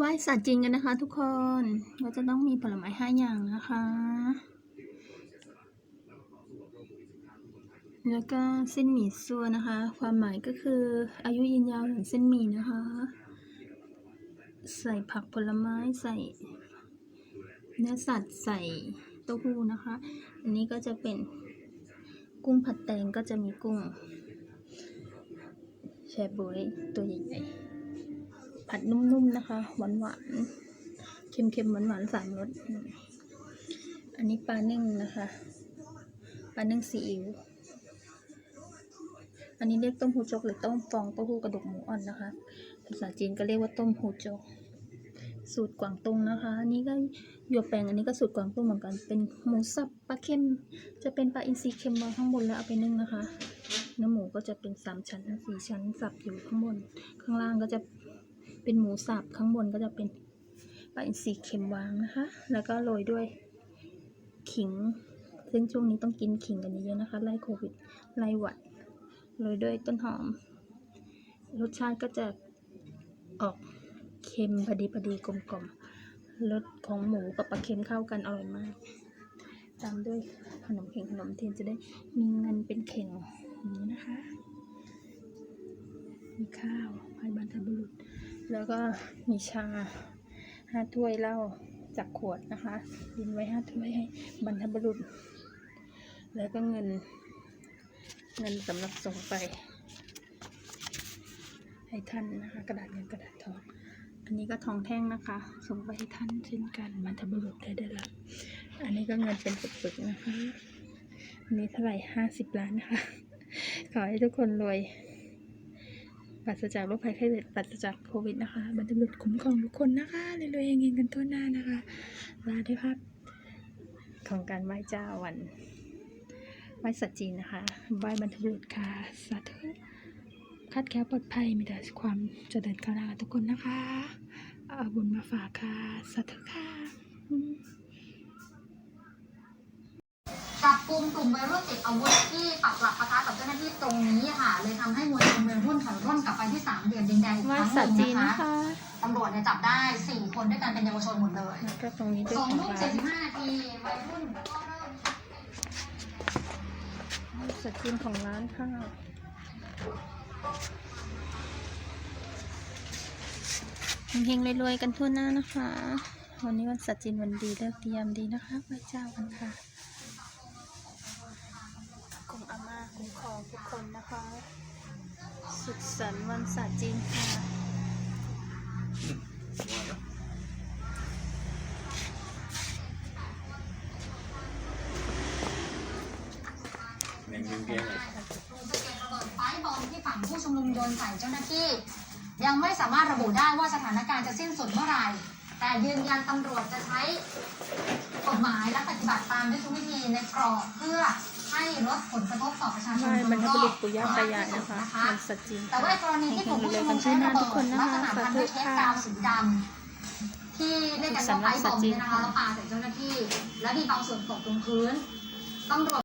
ไหว้สัตว์จริงกันนะคะทุกคนก็จะต้องมีผลไม้ห้าอย่างนะคะ แล้วก็เส้นหมี่ซัวนะคะ ความหมายก็คืออายุยืนยาวของเส้นหมี่นะคะ ใส่ผักผลไม้ใส่เนื้อสัตว์ใส่เต้าหู้นะคะ อันนี้ก็จะเป็นกุ้งผัดแตงก็จะมีกุ้งแชบวยตัวใหญ่ๆ ผัดนุ่มๆนะคะ หวานๆเค็มๆหวานๆสามรสอันนี้ปลานึ่งนะคะปลานึ่งซีอิ๊วอันนี้เรียกต้มหูจกหรือต้มฟองเต้าหู้กระดูกหมูอ่อนนะคะ ภาษาจีนก็เรียกว่าต้มหูจก สูตรกวางตุ้งนะคะ อันนี้ก็หยวกแปงอันนี้ก็สูตรกวางตุ้งเหมือนกัน เป็นหมูสับปลาเค็ม จะเป็นปลาอินทรีเค็มวางข้างบนแล้วเอาไปนึ่งนะคะ เนื้อหมูก็จะเป็นสามชั้นสี่ชั้นสับอยู่ข้างบน ข้างล่างก็จะ เป็นหมูสับข้างบนก็จะเป็นปลาอินทรีเค็มวางนะคะ แล้วก็โรยด้วยขิง ซึ่งช่วงนี้ต้องกินขิงกันเยอะๆนะคะ ไล่โควิด ไล่หวัด โรยด้วยต้นหอม รสชาติก็จะออกเค็มพอดีพอดีกลมกล่อมรสของหมูกับปลาเค็มเข้ากันอร่อยมาก ตามด้วยขนมเข่งขนมเทียนจะได้มีเงินเป็นเข่งอย่างนี้นะคะ มีข้าวให้บรรพบุรุษ แล้วก็มีชาห้าถ้วยเหล้าจากขวดนะคะดินไว้ห้าถ้วยให้บรรพบุรุษ แล้วก็เงิน เงินสำหรับส่งไป ให้ท่านนะคะ กระดาษเงินกระดาษทอง อันนี้ก็ทองแท่งนะคะ ส่งไปให้ท่านเช่นกันบรรพบุรุษได้ได้รับอันนี้ก็เงินเป็นปึกๆนะคะอันนี้เท่าไหร่ห้าสิบล้านนะคะ ขอให้ทุกคนรวย ปราศจากโรคภัยไข้เจ็บปราศจากโควิดนะคะบรรพบุรุษคุ้มครองทุกคนนะคะรวยๆเองๆกันทั่วหน้านะคะลาด้วยภาพของการไหว้เจ้าวันไหว้สัตว์จีนนะคะไหว้บรรพบุรุษค่ะสาธุคาดแคล้วปลอดภัยมีแต่ความเจริญก้าวหน้ากับทุกคนนะคะเอาบุญมาฝากค่ะสาธุค่ะอืม จับกลุ่มกลุ่มวัยรุ่นติดอาวุธที่ปักหลักปะทะกับเจ้าหน้าที่ตรงนี้ค่ะ เลยทำให้มวลชนวัยรุ่นถอยร่นกลับไปที่สามเหลี่ยมดินแดงอีกไหว้ครั้งหสัตนึ่ว์งจีนนะนะคะคะตำรวจเนี่ยจับได้สี่คนด้วยกันเป็นเยาวชนหมดเลยแล้วก็ตรงนี้ด้วยสองของทุ่มร้าเจ็ดนสิบห้านาทีวัยรุ่นก็เริ่มไหว้สัตว์จีนของร้านค่ะเฮงๆรวยๆกันทั่วหน้านะคะ วันนี้วันสัตว์จีนวันดีเลิกดียามดีนะคะไหว้เจ้ากันค่ะกงอาม่าคุ้มครองทุกคนนะคะ สุขสันต์วันสัตว์จีนค่ะหนึ่งหนึ่งเพียงเลยสะเก็ดระเบิดไฟบอมที่ฝั่งผู้ชุมนุมโยนใส่เจ้าหน้าที่ ยังไม่สามารถระบุได้ว่าสถานการณ์จะสิ้นสุดเมื่อไหร่ แต่ยืนยันตำรวจจะใช้กฎหมายและปฏิบัติตามยุทธวิธีในกรอบเพื่อ ให้ลดผลกระทบต่อประชาชไหนว้โดบรรยพรบุอรุบษปู่ย่าตายายนะคะนะคะวันสัตว์จีนแต่ว่าในกรณีที่กลุ่มผู้ชุมนุมใช้ระเบิดลักษณะพันด้วยเทปกาวสีดำที่เรียกกันว่าไฟบอมเนี่ยนะคะแล้วปาใส่เจ้าหน้าที่ และมีบางส่วนตกลงพื้นตำรวจ